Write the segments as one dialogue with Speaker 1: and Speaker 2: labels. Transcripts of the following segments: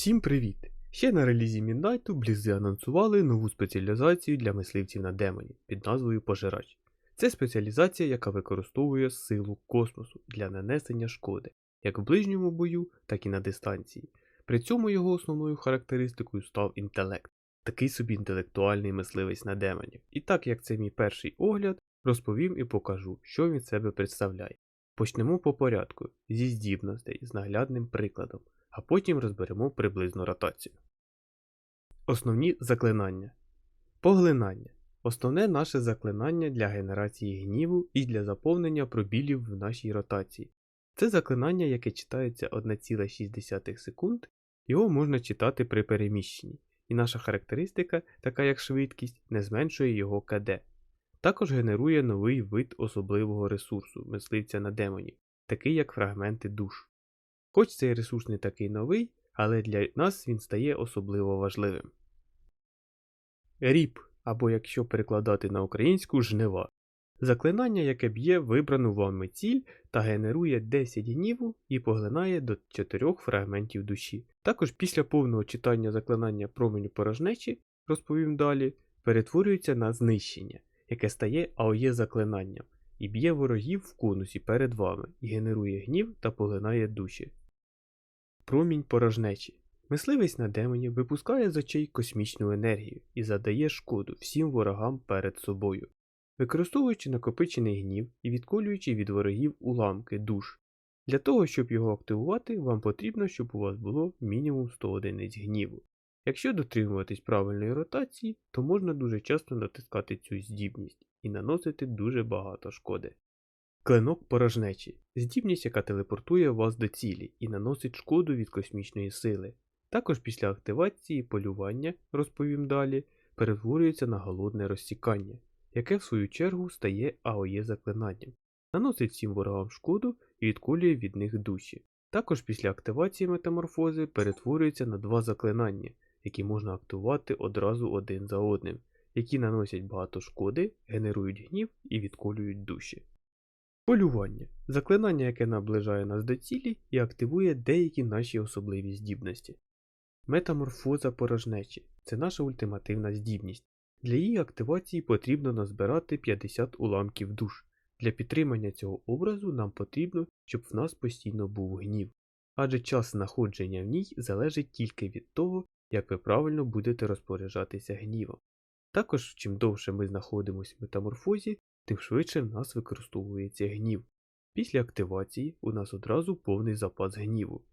Speaker 1: Всім привіт! Ще на релізі Міднайту Блізи анонсували нову спеціалізацію для мисливців на демонів під назвою Пожирач. Це спеціалізація, яка використовує силу космосу для нанесення шкоди, як в ближньому бою, так і на дистанції. При цьому його основною характеристикою став інтелект, такий собі інтелектуальний мисливець на демонів. І так як це мій перший огляд, розповім і покажу, що він себе представляє. Почнемо по порядку зі здібностей з наглядним прикладом а потім розберемо приблизну ротацію. Основні заклинання. Поглинання. Основне наше заклинання для генерації гніву і для заповнення пробілів в нашій ротації. Це заклинання, яке читається 1,6 секунд, його можна читати при переміщенні, і наша характеристика, така як швидкість, не зменшує його КД. Також генерує новий вид особливого ресурсу мисливця на демонів, такий як фрагменти душ. Хоч цей ресурс не такий новий, але для нас він стає особливо важливим. Ріп, або якщо перекладати на українську жнива. Заклинання, яке б'є вибрану вами ціль та генерує 10 гніву і поглинає до 4 фрагментів душі. Також після повного читання заклинання променю порожнечі, розповім далі, перетворюється на знищення, яке стає АОЄ заклинанням, і б'є ворогів в конусі перед вами, і генерує гнів та поглинає душі. Промінь порожнечі. Мисливець на демонів випускає з очей космічну енергію і задає шкоду всім ворогам перед собою, використовуючи накопичений гнів і відколюючи від ворогів уламки душ. Для того, щоб його активувати, вам потрібно, щоб у вас було мінімум 100 одиниць гніву. Якщо дотримуватись правильної ротації, то можна дуже часто натискати цю здібність і наносити дуже багато шкоди. Клинок порожнечі здібність, яка телепортує вас до цілі і наносить шкоду від космічної сили. Також після активації полювання, розповім далі, перетворюється на голодне розсікання, яке в свою чергу стає АОЄ заклинанням, наносить всім ворогам шкоду і відколює від них душі. Також після активації метаморфози перетворюється на два заклинання, які можна активувати одразу один за одним, які наносять багато шкоди, генерують гнів і відколюють душі. Полювання заклинання, яке наближає нас до цілі і активує деякі наші особливі здібності. Метаморфоза порожнечі це наша ультимативна здібність. Для її активації потрібно назбирати 50 уламків душ. Для підтримання цього образу нам потрібно, щоб в нас постійно був гнів, адже час знаходження в ній залежить тільки від того, як ви правильно будете розпоряджатися гнівом. Також, чим довше ми знаходимося в метаморфозі, тим швидше в нас використовується гнів. Після активації у нас одразу повний запас гніву.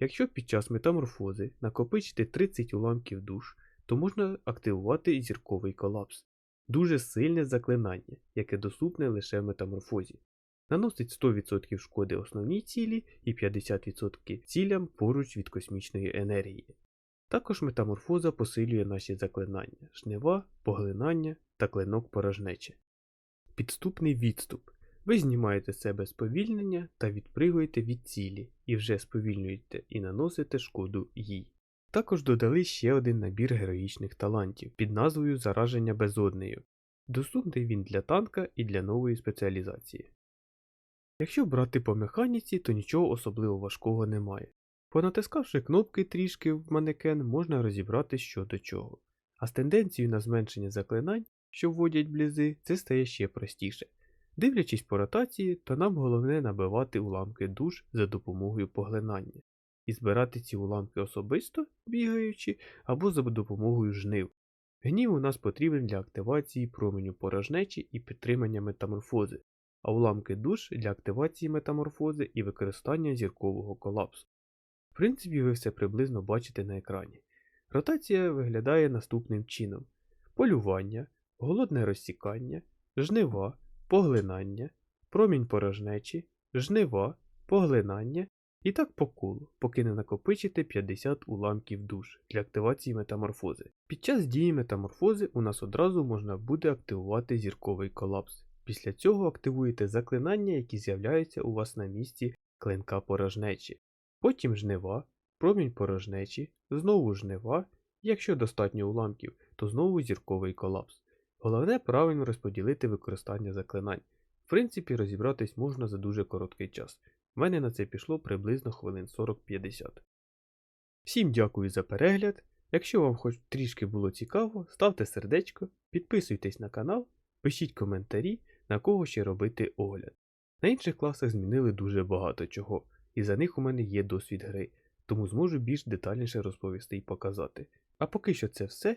Speaker 1: Якщо під час метаморфози накопичити 30 уламків душ, то можна активувати зірковий колапс. Дуже сильне заклинання, яке доступне лише в метаморфозі. Наносить 100% шкоди основній цілі і 50% цілям поруч від космічної енергії. Також метаморфоза посилює наші заклинання, жнива, поглинання та клинок порожнечі. Підступний відступ. Ви знімаєте себе сповільнення та відпригуєте від цілі, і вже сповільнюєте і наносите шкоду їй. Також додали ще один набір героїчних талантів під назвою Зараження безоднею. Доступний він для танка і для нової спеціалізації. Якщо брати по механіці, то нічого особливо важкого немає. Понатискавши кнопки трішки в манекен, можна розібрати що до чого. А з тенденцією на зменшення заклинань що вводять блізи, це стає ще простіше. Дивлячись по ротації, то нам головне набивати уламки душ за допомогою поглинання і збирати ці уламки особисто, бігаючи, або за допомогою жнив. Гнів у нас потрібен для активації променю порожнечі і підтримання метаморфози, а уламки душ для активації метаморфози і використання зіркового колапсу. В принципі, ви все приблизно бачите на екрані. Ротація виглядає наступним чином: полювання, голодне розсікання, жнива, поглинання, промінь порожнечі, жнива, поглинання і так по колу, поки не накопичите 50 уламків душ для активації метаморфози. Під час дії метаморфози у нас одразу можна буде активувати зірковий колапс. Після цього активуєте заклинання, які з'являються у вас на місці клинка порожнечі. Потім жнива, промінь порожнечі, знову жнива, якщо достатньо уламків, то знову зірковий колапс. Головне правильно розподілити використання заклинань. В принципі, розібратись можна за дуже короткий час. У мене на це пішло приблизно хвилин 40-50. Всім дякую за перегляд. Якщо вам хоч трішки було цікаво, ставте сердечко, підписуйтесь на канал, пишіть коментарі, на кого ще робити огляд. На інших класах змінили дуже багато чого, і за них у мене є досвід гри, тому зможу більш детальніше розповісти і показати. А поки що це все.